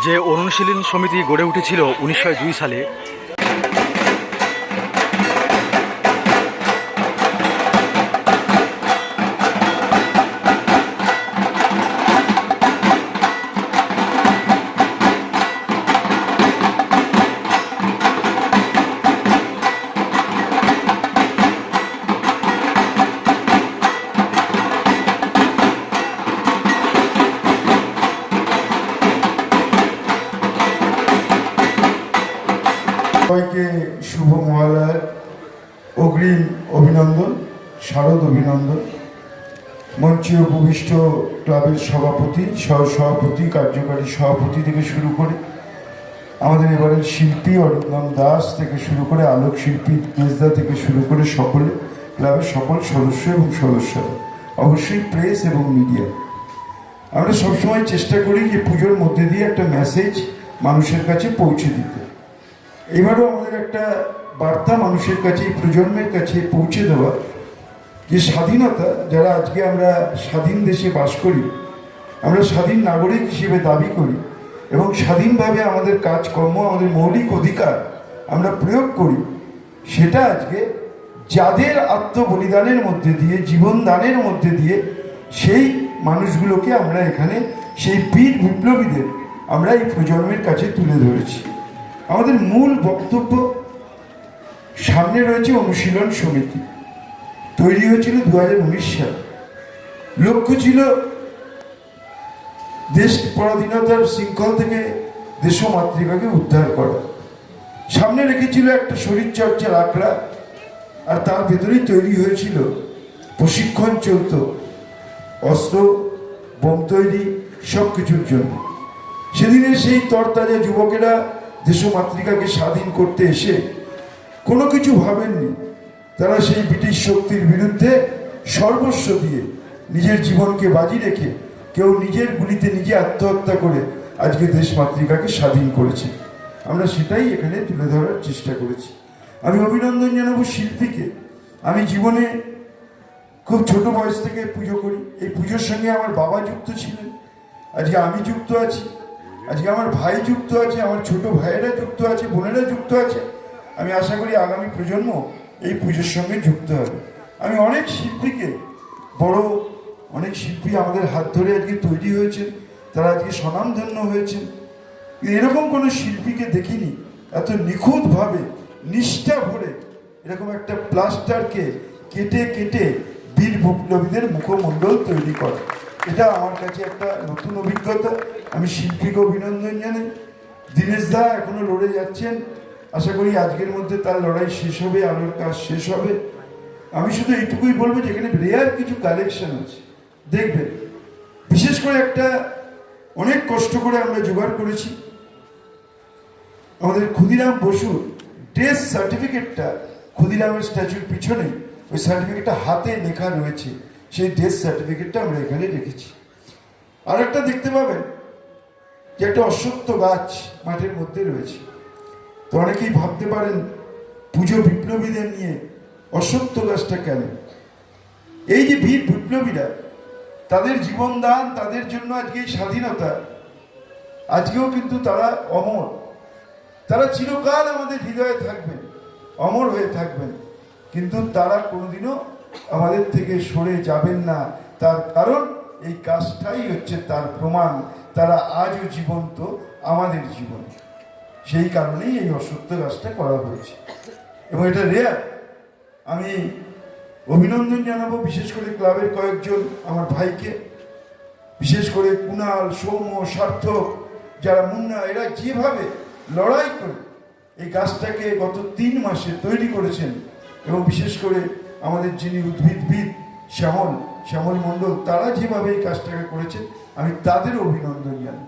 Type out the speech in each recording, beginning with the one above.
যে অনুশীলন সমিতি গড়ে উঠেছিল উনিশশো দুই সালে সবাইকে শুভ মহালয়ার অগ্রিম অভিনন্দন, শারদ অভিনন্দন। মঞ্চে উপবিষ্ট ক্লাবের সভাপতি সহ সভাপতি কার্যকারী সভাপতি থেকে শুরু করে আমাদের এবারের শিল্পী অরিন্দম দাস থেকে শুরু করে আলোক শিল্পী মেজদা থেকে শুরু করে সকলে, ক্লাবের সকল সদস্য এবং সদস্যরা, অবশ্যই প্রেস এবং মিডিয়া। আমরা সবসময় চেষ্টা করি যে পুজোর মধ্যে দিয়ে একটা মেসেজ মানুষের কাছে পৌঁছে দিতে। এবারও আমাদের একটা বার্তা মানুষের কাছে, প্রজন্মের কাছে পৌঁছে দেওয়া যে স্বাধীনতা, যারা আজকে আমরা স্বাধীন দেশে বাস করি, আমরা স্বাধীন নাগরিক হিসেবে দাবি করি, এবং স্বাধীনভাবে আমাদের কাজকর্ম, আমাদের মৌলিক অধিকার আমরা প্রয়োগ করি, সেটা আজকে যাদের আত্মবলিদানের মধ্যে দিয়ে জীবন দানের মধ্যে দিয়ে সেই মানুষগুলোকে আমরা এখানে, সেই বীর বিপ্লবীদের আমরা এই প্রজন্মের কাছে তুলে ধরেছি। আমাদের মূল বক্তব্য সামনে রয়েছে অনুশীলন সমিতি। তৈরি হয়েছিল দু সালে। লক্ষ্য ছিল দেশ পরাধীনতার শৃঙ্খল থেকে দেশ মাতৃকাকে উদ্ধার করা। সামনে রেখেছিল একটা শরীরচর্চার আখড়া আর তার ভেতরেই তৈরি হয়েছিল প্রশিক্ষণ চলত, অস্ত্র, বোম তৈরি সব কিছুর জন্য। সেদিনে সেই তরতাজা যুবকেরা দেশ মাতৃকাকে স্বাধীন করতে এসে কোনো কিছু ভাবেননি। তারা সেই ব্রিটিশ শক্তির বিরুদ্ধে সর্বস্ব দিয়ে নিজের জীবনকে বাজি রেখে কেউ নিজের গুলিতে নিজে আত্মহত্যা করে আজকে দেশ মাতৃকাকে স্বাধীন করেছে। আমরা সেটাই এখানে তুলে ধরার চেষ্টা করেছি। আমি অভিনন্দন জানাব শিল্পীকে। আমি জীবনে খুব ছোট বয়স থেকে পুজো করি। এই পুজোর সঙ্গে আমার বাবা যুক্ত ছিলেন। আজকে আমি যুক্ত আছি। আজকে আমার ভাই যুক্ত আছে, আমার ছোট ভাইয়েরা যুক্ত আছে, বোনেরা যুক্ত আছে। আমি আশা করি আগামী প্রজন্ম এই পুজোর সঙ্গে যুক্ত হবে। আমি অনেক শিল্পীকে, বড় অনেক শিল্পী আমাদের হাত ধরে আজকে তৈরি হয়েছে তারা আজকে স্বনামধন্য হয়েছেন। এরকম কোনো শিল্পীকে দেখিনি, এত নিখুঁতভাবে, নিষ্ঠা ভরে এরকম একটা প্লাস্টারকে কেটে কেটে বীর বিপ্লবীদের মুখমণ্ডল তৈরি করে। এটা আমার কাছে একটা নতুন অভিজ্ঞতা। আমি শিল্পীকে অভিনন্দন জানাই। দীনেশ দা এখনও লড়ে যাচ্ছেন। আশা করি আজকের মধ্যে তার লড়াই শেষ হবে, আলোর কাজ শেষ হবে। আমি শুধু এইটুকুই বলব যে এখানে রেয়ার কিছু কালেকশন আছে। দেখবেন, বিশেষ করে একটা অনেক কষ্ট করে আমরা জোগাড় করেছি। আমাদের ক্ষুদিরাম বসুর ডেথ সার্টিফিকেটটা ক্ষুদিরামের স্ট্যাচুর পিছনে, ওই সার্টিফিকেটটা হাতে লেখা রয়েছে। সেই ডেথ সার্টিফিকেটটা আমরা এখানে রেখেছি। আর একটা দেখতে পাবেন, যে একটা অশ্বত্থ গাছ মাঠের মধ্যে রয়েছে। তো অনেকেই ভাবতে পারেন, পুজো বিপ্লবীদের নিয়ে অশ্বত্থ গাছটা কেন? এই যে বীর বিপ্লবীরা, তাদের জীবনদান, তাদের জন্য আজকে এই স্বাধীনতা, আজকেও কিন্তু তারা অমর। তারা চিরকাল আমাদের হৃদয়ে থাকবেন, অমর হয়ে থাকবেন। কিন্তু তারা কোনোদিনও আমাদের থেকে সরে যাবেন না। তার কারণ এই কাজটাই হচ্ছে তার প্রমাণ। তারা আজও জীবন্ত, আমাদের জীবন। সেই কারণেই এই অসত্য কাজটা করা হয়েছে। এবং এটা রেয়ার আমি অভিনন্দন জানাব, বিশেষ করে ক্লাবের কয়েকজন আমার ভাইকে। বিশেষ করে কুণাল সৌম্য, সার্থক, যারা মুন্না, এরা যেভাবে লড়াই করে, এই গাছটাকে গত তিন মাসে তৈরি করেছেন। এবং বিশেষ করে আমাদের যিনি উদ্ভিদবিদ শ্যামল শ্যামল মণ্ডল, তারা যেভাবে এই কাজটাকে করেছে আমি তাদের অভিনন্দন জানাই।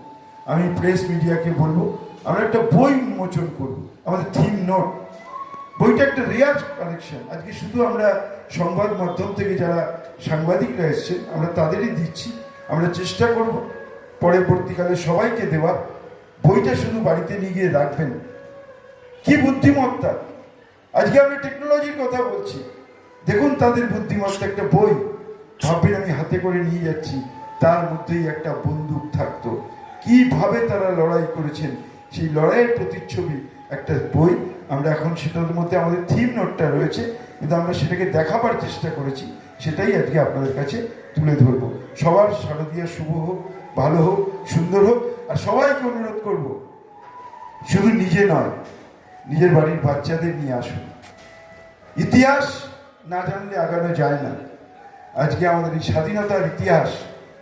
আমি প্রেস মিডিয়াকে বলব, আমরা একটা বই উন্মোচন করব, আমাদের থিম নোট। বইটা একটা রেয়ার কালেকশন। আজকে শুধু আমরা সংবাদ মাধ্যম থেকে যারা সাংবাদিকরা এসছেন, আমরা তাদেরই দিচ্ছি, আমরা চেষ্টা করব পরবর্তীকালে সবাইকে দেওয়া বইটা শুধু বাড়িতে নিয়ে গিয়ে রাখবেন। কি বুদ্ধিমত্তা! আজকে আমরা টেকনোলজির কথা বলছি। দেখুন তাদের বুদ্ধিমত্তা, একটা বই ভাববেন আমি হাতে করে নিয়ে যাচ্ছি। তার মধ্যেই একটা বন্দুক থাকতো। কীভাবে তারা লড়াই করেছেন, সেই লড়াইয়ের প্রতিচ্ছবি, একটা বই। আমরা এখন সেটার মধ্যে আমাদের থিম নোটটা রয়েছে, কিন্তু আমরা সেটাকে দেখাবার চেষ্টা করেছি, সেটাই আজকে আপনাদের কাছে তুলে ধরবো। সবার শারদীয়া শুভ হোক, ভালো হোক, সুন্দর হোক, আর সবাইকে অনুরোধ করব, শুধু নিজে নয়, নিজের বাড়ির বাচ্চাদের নিয়ে আসুন। ইতিহাস না জানলে আগানো যায় না। আজকে আমাদের এই স্বাধীনতার ইতিহাস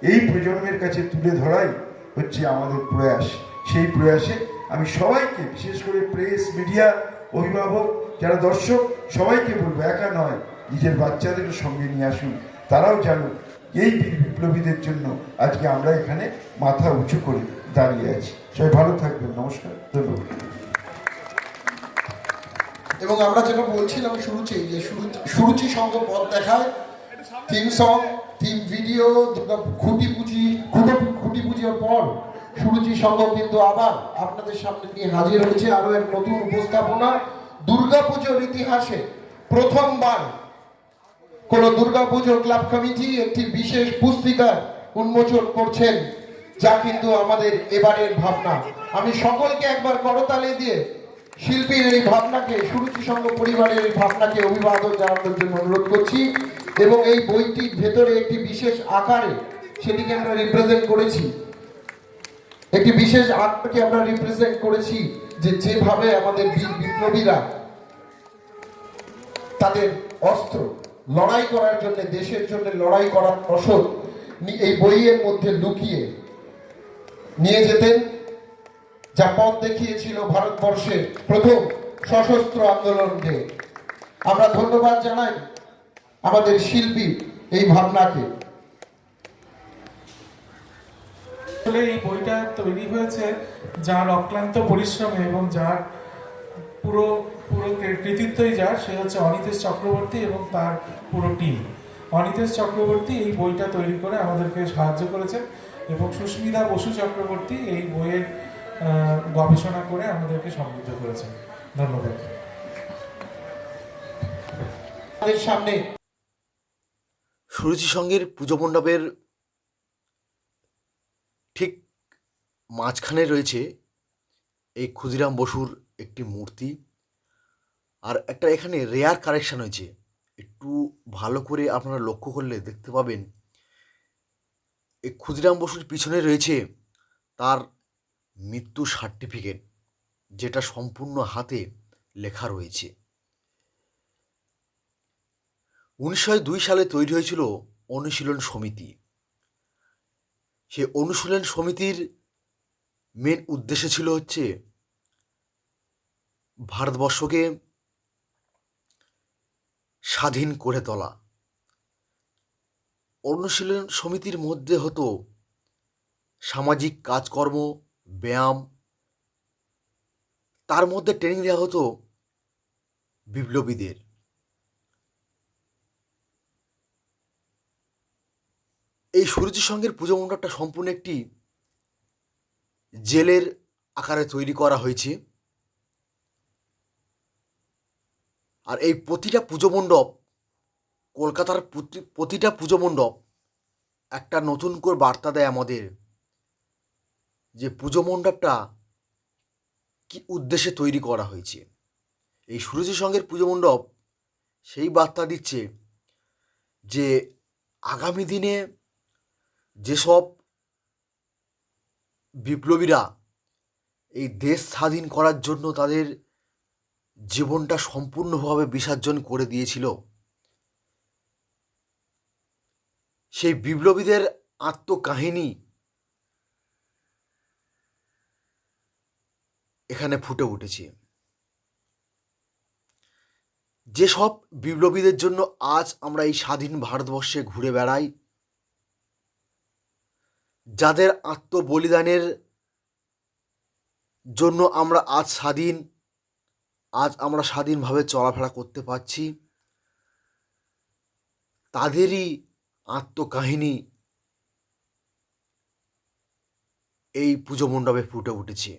এই প্রজন্মের কাছে তুলে ধরাই হচ্ছে আমাদের প্রয়াস। সেই প্রয়াসে আমি সবাইকে, বিশেষ করে প্রেস, মিডিয়া, অভিভাবক, যারা দর্শক, সবাইকে বলব, একা নয়, নিজের বাচ্চাদের সঙ্গে নিয়ে আসুন। তারাও জানুক, এই বিপ্লবীদের জন্য আজকে আমরা এখানে মাথা উঁচু করে দাঁড়িয়ে আছি। সবাই ভালো থাকবেন, নমস্কার, ধন্যবাদ। এবং আমরা যেটা বলছিলাম শুরুতেই যে শুরু সুরুচি সঙ্গ পথ দেখায় থিম সং থিম ভিডিও খুঁটি পুঁজি, খুঁটো খুঁটি পুজোর পর সুরুচি সঙ্গ কিন্তু আবার আপনাদের সামনে নিয়ে হাজির হয়েছে আরও এক নতুন উপস্থাপনা, দুর্গা পুজোর ইতিহাসে প্রথমবার কোন দুর্গাপুজো ক্লাব কমিটি একটি বিশেষ পুস্তিকার উন্মোচন করছেন, যা কিন্তু আমাদের এবারের ভাবনা। আমি সকলকে একবার করতালি দিয়ে শিল্পীর এই ভাবনাকে, সুরুচি সংঘ পরিবারের এই ভাবনাকে অভিবাদন জানানোর জন্য অনুরোধ করছি এবং এই বইটির ভেতরে একটি বিশেষ আকারে সেটিকে আমরা রিপ্রেজেন্ট করেছি। একটি বিশেষ আকারকে আমরা রিপ্রেজেন্ট করেছি যে যেভাবে আমাদের বীর বিপ্লবীরা তাদের অস্ত্র লড়াই করার জন্য, দেশের জন্য লড়াই করার নি- এই বইয়ের মধ্যে লুকিয়ে নিয়ে যেতেন। যা পথ দেখিয়েছিল ভারতবর্ষের প্রথম সশস্ত্র আন্দোলনকে আমরা ধন্যবাদ জানাই আমাদের শিল্পী এই ভাবনাকে। এই বইটা তৈরি হয়েছে যার অক্লান্ত পরিশ্রমে এবং যার পুরো পুরো কৃতিত্বই যার, সে হচ্ছে অনিতেশ চক্রবর্তী এবং তার পুরো টিম। অনিতেশ চক্রবর্তী এই বইটা তৈরি করে আমাদেরকে সাহায্য করেছেন এবং সুস্মিতা বসু চক্রবর্তী এই বইয়ের গবেষণা করে আমাদেরকে সমৃদ্ধ করেছেন। ধন্যবাদ। সামনে সুরুচি সঙ্গের পুজো মণ্ডপের ঠিক মাঝখানে রয়েছে এই ক্ষুদিরাম বসুর একটি মূর্তি। আর একটা এখানে রেয়ার কারেকশন হয়েছে। একটু ভালো করে আপনারা লক্ষ্য করলে দেখতে পাবেন এই ক্ষুদিরাম বসুর পিছনে রয়েছে তার মৃত্যু সার্টিফিকেট যেটা সম্পূর্ণ হাতে লেখা রয়েছে। উনিশশো দুই সালে তৈরি হয়েছিল অনুশীলন সমিতি। সে অনুশীলন সমিতির মেন উদ্দেশ্য ছিল হচ্ছে ভারতবর্ষকে স্বাধীন করে তোলা। অনুশীলন সমিতির মধ্যে হতো সামাজিক কাজকর্ম ব্যায়াম, তার মধ্যে ট্রেনিং দেওয়া হতো বিপ্লবীদের। এই সূর্য সঙ্গের পুজো মণ্ডপটা সম্পূর্ণ একটি জেলের আকারে তৈরি করা হয়েছে। আর এই প্রতিটা পুজো মণ্ডপ, কলকাতার প্রতিটা পুজো মণ্ডপ একটা নতুন করে বার্তা দেয় আমাদের যে পুজো মণ্ডপটা কি উদ্দেশ্যে তৈরি করা হয়েছে। এই সূর্য সঙ্গের পুজো মণ্ডপ সেই বার্তা দিচ্ছে যে আগামী দিনে যেসব বিপ্লবীরা এই দেশ স্বাধীন করার জন্য তাদের জীবনটা সম্পূর্ণভাবে বিসর্জন করে দিয়েছিল, সেই বিপ্লবীদের আত্মকাহিনী এখানে ফুটে উঠেছে। যেসব বিপ্লবীদের জন্য আজ আমরা এই স্বাধীন ভারতবর্ষে ঘুরে বেড়াই, যাদের আত্মবলিদানের জন্য আমরা আজ স্বাধীন, আজ আমরা স্বাধীনভাবে চলাফেরা করতে পারছি, তাদেরই আত্মকাহিনী এই পুজো মণ্ডপে ফুটে উঠেছে।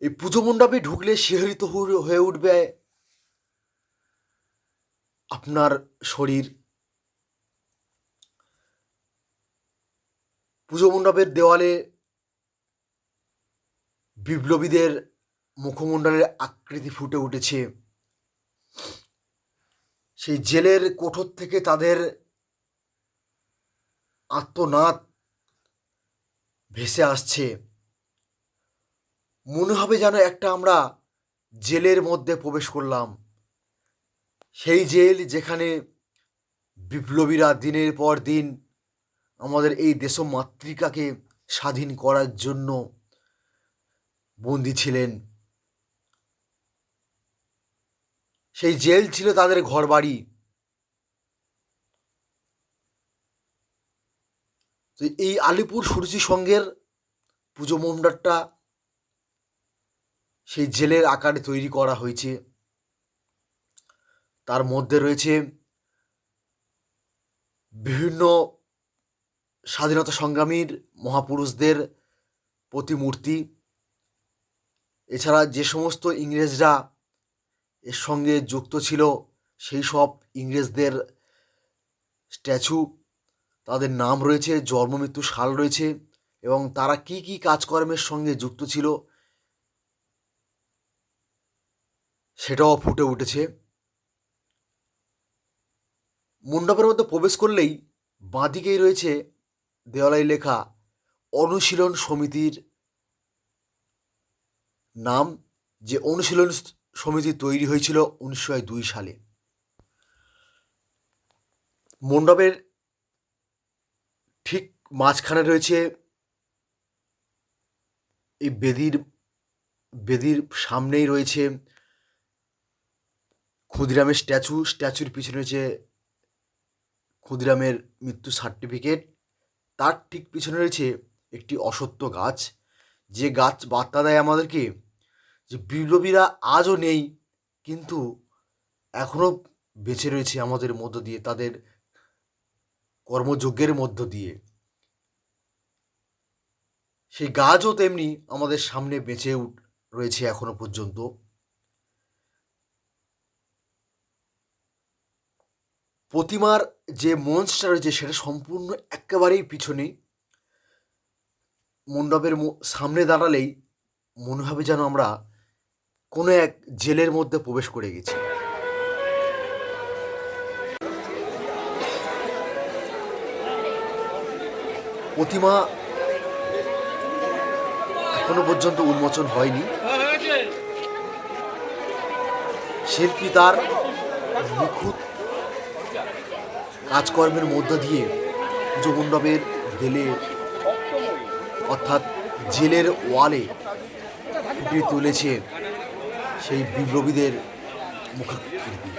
এই পুজো মণ্ডপে ঢুকলে শিহরিত হয়ে- উঠবে আপনার শরীর। পুজো মণ্ডপের দেওয়ালে বিপ্লবীদের মুখমণ্ডলের আকৃতি ফুটে উঠেছে। সেই জেলের কোঠর থেকে তাদের আত্মনাদ ভেসে আসছে। মনে হবে যেন একটা আমরা জেলের মধ্যে প্রবেশ করলাম। সেই জেল যেখানে বিপ্লবীরা দিনের পর দিন আমাদের এই দেশমাতৃকাকে স্বাধীন করার জন্য বন্দী ছিলেন। সেই জেল ছিল তাদের ঘরবাড়ি। তো এই আলিপুর সুরুচি সঙ্গের পুজো মণ্ডপটা সেই জেলের আকারে তৈরি করা হয়েছে। তার মধ্যে রয়েছে বিভিন্ন স্বাধীনতা সংগ্রামীর মহাপুরুষদের প্রতিমূর্তি। এছাড়া যে সমস্ত ইংরেজরা এর সঙ্গে যুক্ত ছিল, সেই সব ইংরেজদের স্ট্যাচু, তাদের নাম রয়েছে, জন্ম, মৃত্যু, সাল রয়েছে এবং তারা কি কি কাজকর্মের সঙ্গে যুক্ত ছিল সেটাও ফুটে উঠেছে। মণ্ডপের মধ্যে প্রবেশ করলেই বাঁদিকেই রয়েছে দেওয়ালাই লেখা অনুশীলন সমিতির নাম, যে অনুশীলন সমিতি তৈরি হয়েছিল উনিশশো দুই সালে। মণ্ডপের ঠিক মাঝখানে রয়েছে এই বেদির বেদির সামনেই রয়েছে ক্ষুদিরামের স্ট্যাচু, স্ট্যাচুর পিছনে রয়েছে ক্ষুদিরামের মৃত্যু সার্টিফিকেট তার ঠিক পিছনে রয়েছে একটি অসত্য গাছ। যে গাছ বার্তা দেয় আমাদেরকে যে বিপ্লবীরা আজও নেই, কিন্তু এখনও বেঁচে রয়েছে আমাদের মধ্য দিয়ে, তাদের কর্মযজ্ঞের মধ্য দিয়ে। সেই গাছও তেমনি আমাদের সামনে বেঁচে রয়েছে এখনও পর্যন্ত। প্রতিমার যে মঞ্চটা রয়েছে, সেটা সম্পূর্ণ একেবারেই পিছনে। মণ্ডপের সামনে দাঁড়ালেই মনে হবে যেন আমরা কোনো এক জেলের মধ্যে প্রবেশ করে গেছি। প্রতিমা এখনও পর্যন্ত উন্মোচন হয়নি। শিল্পী তার নিখুঁত কাজকর্মের মধ্য দিয়ে পুজো মণ্ডপের দেলে অর্থাৎ জেলের ওয়ালে ফুটিয়ে তুলেছে সেই বিপ্লবীদের মুখাকৃতি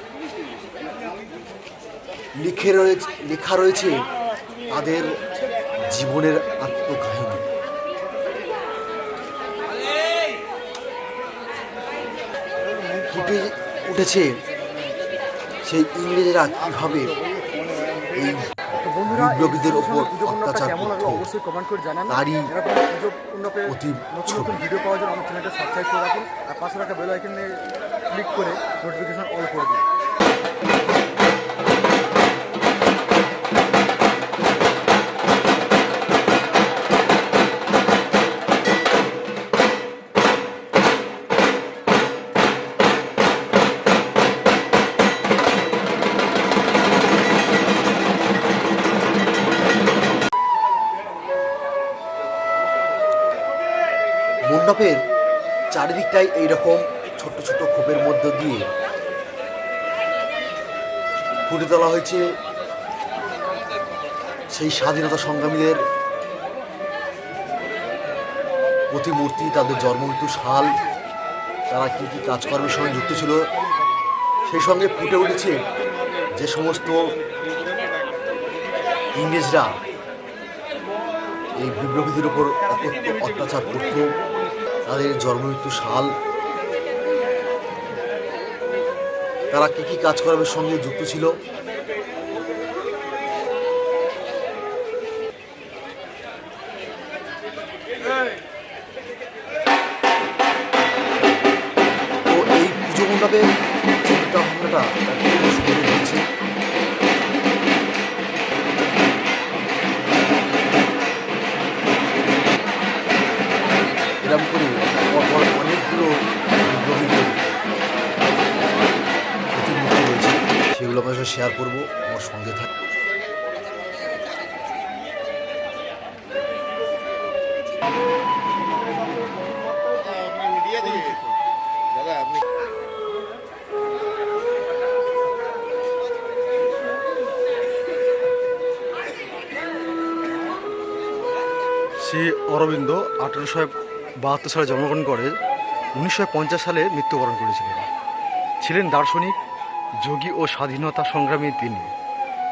লিখে রয়েছে, লেখা রয়েছে তাদের জীবনের আত্মকাহিনী। ফুটে উঠেছে সেই ইংরেজরা কীভাবে এই বিপ্লবীদের ওপর অত্যাচার অবশ্যই কমেন্ট করে জানান তারই অতি নতুন নতুন ভিডিও পাওয়ার জন্য আমার চ্যানেলটা সাবস্ক্রাইব করে রাখুন। আর পাশে রাখা বেল আইকনে ক্লিক করে নোটিফিকেশন অল করে দিন। চারিদিকটাই এইরকম ছোট্ট ছোট্ট খোপের মধ্য দিয়ে ফুটে তোলা হয়েছে সেই স্বাধীনতা সংগ্রামীদের প্রতিমূর্তি, তাদের জন্মমৃত্যু সাল, তারা কী কী কাজকর্মের সঙ্গে যুক্ত ছিল, সেই সঙ্গে ফুটে উঠেছে যে সমস্ত ইংরেজরা এই বিপ্লবীদের উপর অকথ্য অত্যাচার করত। তাদের জন্মমৃত্যু সাল। তারা কী কী কাজকর্মের সঙ্গে যুক্ত ছিল? শ্রী অরবিন্দ আঠেরোশো বাহাত্তর সালে জন্মগ্রহণ করে, উনিশশো পঞ্চাশ সালে মৃত্যুবরণ করেছিলেন। ছিলেন দার্শনিক, যোগী ও স্বাধীনতা সংগ্রামী তিনি।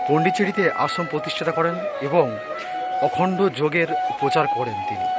পণ্ডিচেরিতে আশ্রম প্রতিষ্ঠা করেন এবং অখণ্ড যোগের প্রচার করেন তিনি।